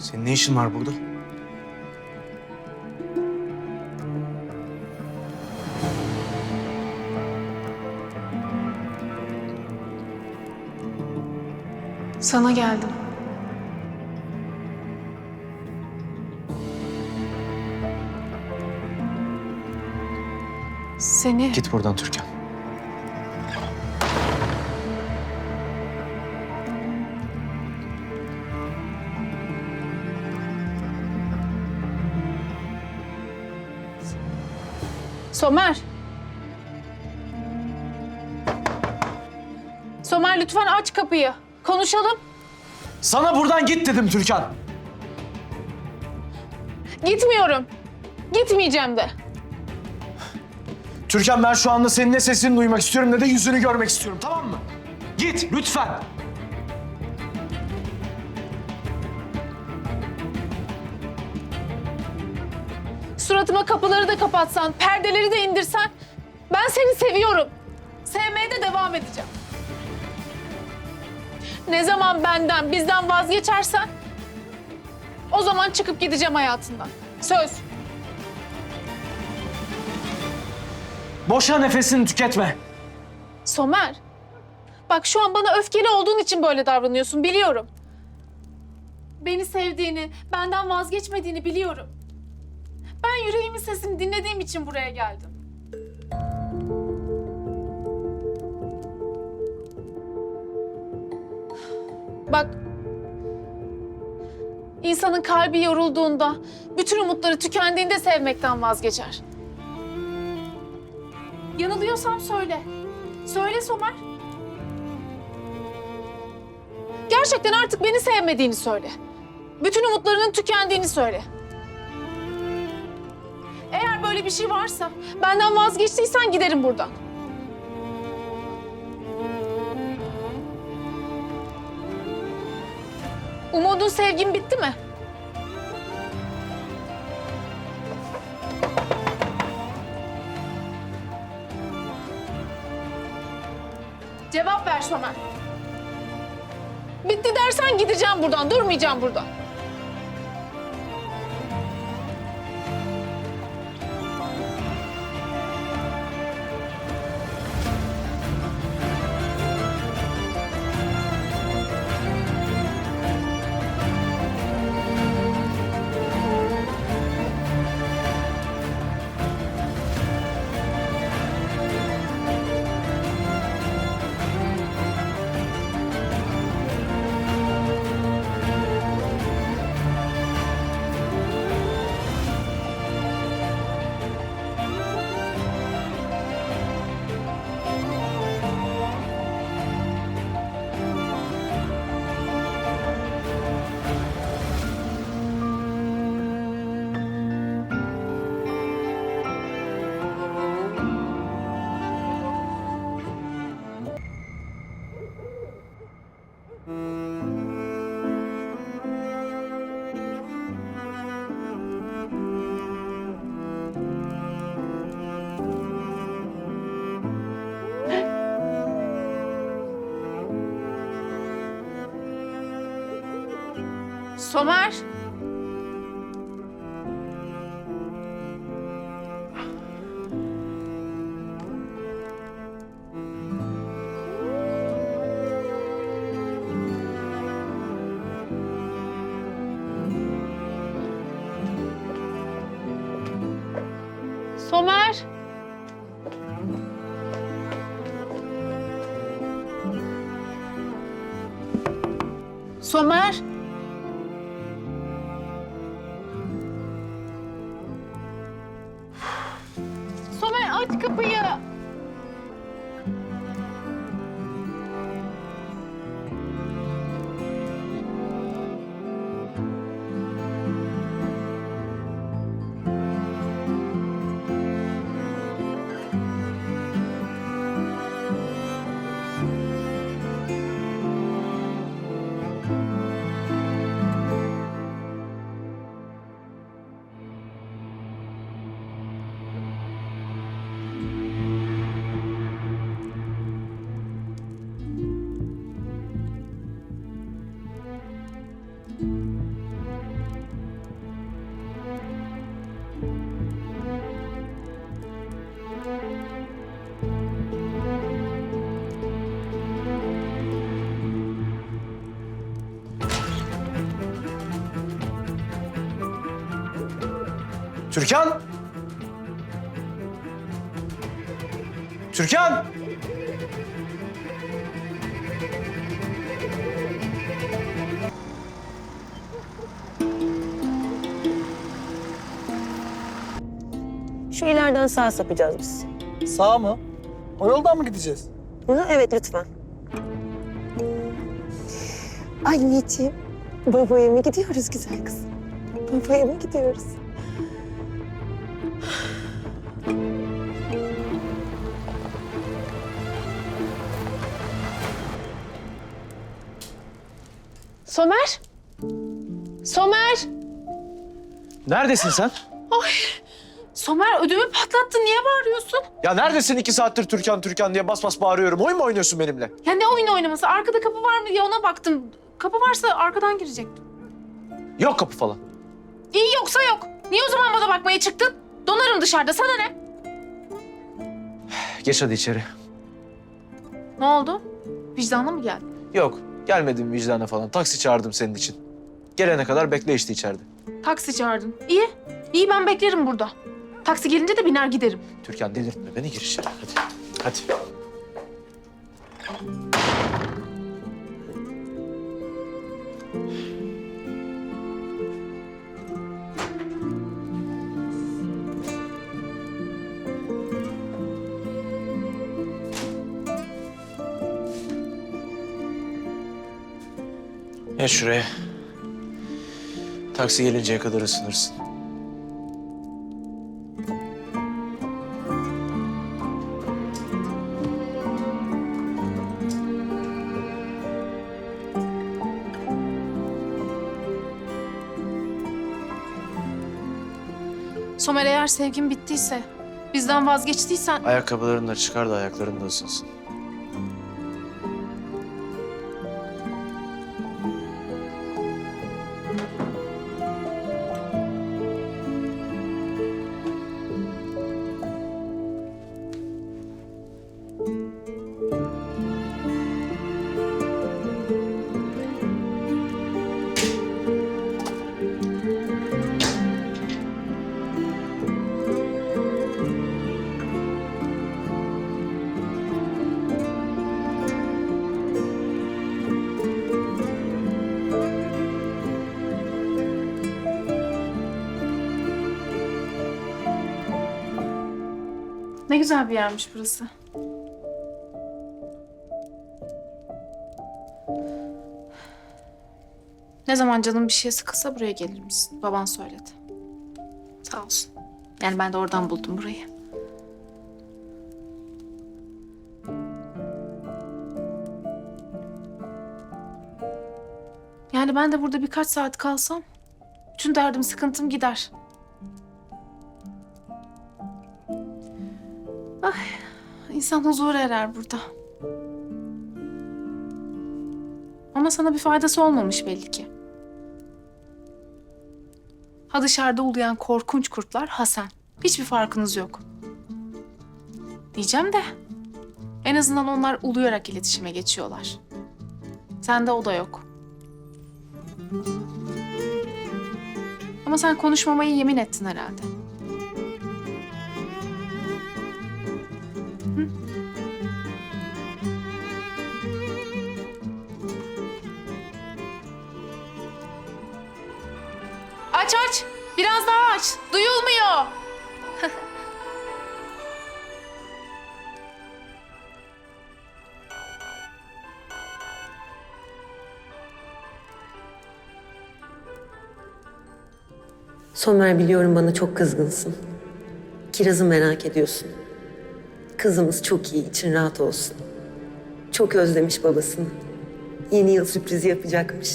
Senin ne işin var burada? Sana geldim. Seni Git buradan Türkan. Somer. Somer lütfen aç kapıyı. Konuşalım. Sana buradan git dedim Türkan. Gitmiyorum. Gitmeyeceğim de. Türkan ben şu anda senin ne sesini duymak istiyorum ne de yüzünü görmek istiyorum tamam mı? Git lütfen. Suratıma kapıları da kapatsan, perdeleri de indirsen ben seni seviyorum. Sevmeye de devam edeceğim. Ne zaman benden, bizden vazgeçersen o zaman çıkıp gideceğim hayatından. Söz. Boşa nefesini tüketme. Somer. Bak şu an bana öfkeli olduğun için böyle davranıyorsun biliyorum. Beni sevdiğini, benden vazgeçmediğini biliyorum. Ben yüreğimin sesini dinlediğim için buraya geldim. Bak. insanın kalbi yorulduğunda, bütün umutları tükendiğinde sevmekten vazgeçer. Yanılıyorsam söyle. Söyle Somer. Gerçekten artık beni sevmediğini söyle. Bütün umutlarının tükendiğini söyle. Böyle bir şey varsa, benden vazgeçtiysen giderim buradan. Umudun sevgin bitti mi? Cevap ver Somer. Bitti dersen gideceğim buradan, durmayacağım burada. Somer. Somer. Somer. Aç kapıyı. Türkan! Türkan! Şu ileriden sağa sapacağız biz. Sağ mı? O yoldan mı gideceğiz? Hı, evet lütfen. Anneciğim, babaya mı gidiyoruz güzel kız? Babaya mı gidiyoruz? Somer! Somer! Neredesin sen? Somer ödümü patlattın. Niye bağırıyorsun? Ya neredesin iki saattir Türkan Türkan diye bas bas bağırıyorum. Oyun mu oynuyorsun benimle? Ya ne oyun oynaması? Arkada kapı var mı diye ona baktım. Kapı varsa arkadan girecektim. Yok kapı falan. İyi yoksa yok. Niye o zaman bana bakmaya çıktın? Donarım dışarıda. Sana ne? Geç hadi içeri. Ne oldu? Vicdanına mı geldin? Yok gelmedim vicdana falan. Taksi çağırdım senin için. Gelene kadar bekle işte içeride. Taksi çağırdın. İyi. İyi ben beklerim burada. Taksi gelince de biner giderim. Türkan delirtme beni gir içeri hadi. Hadi. Ya şuraya. Taksi gelinceye kadar ısınırsın. Somer eğer sevgin bittiyse, bizden vazgeçtiysen... Ayakkabılarını da çıkar da ayakların da ısınsın. Ne güzel bir yermiş burası. Ne zaman canım bir şeye sıkılsa buraya gelir misin? Baban söyledi. Sağ olsun. Yani ben de oradan buldum burayı. Yani ben de burada birkaç saat kalsam bütün derdim, sıkıntım gider. İnsan huzur erer burada. Ama sana bir faydası olmamış belli ki. Ha dışarıda uluyan korkunç kurtlar ha sen. Hiçbir farkınız yok. Diyeceğim de en azından onlar uluyarak iletişime geçiyorlar. Sende o da yok. Ama sen konuşmamayı yemin ettin herhalde. Aç aç. Biraz daha aç. Duyulmuyor. Somer biliyorum bana çok kızgınsın. Kiraz'ı merak ediyorsun. Kızımız çok iyi, için rahat olsun. Çok özlemiş babasını. Yeni yıl sürprizi yapacakmış.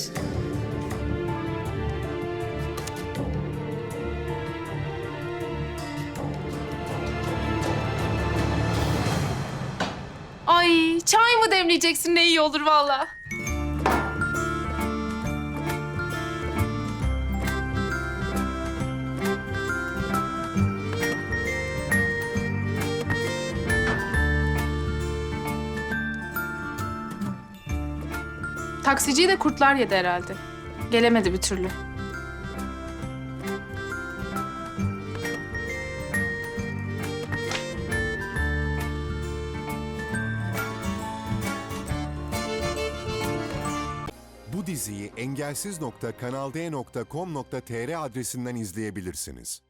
Ay çay mı demleyeceksin ne iyi olur valla. Taksiciyi de kurtlar yedi herhalde. Gelemedi bir türlü. Bu diziyi engelsiz.kanalde.com.tr adresinden izleyebilirsiniz.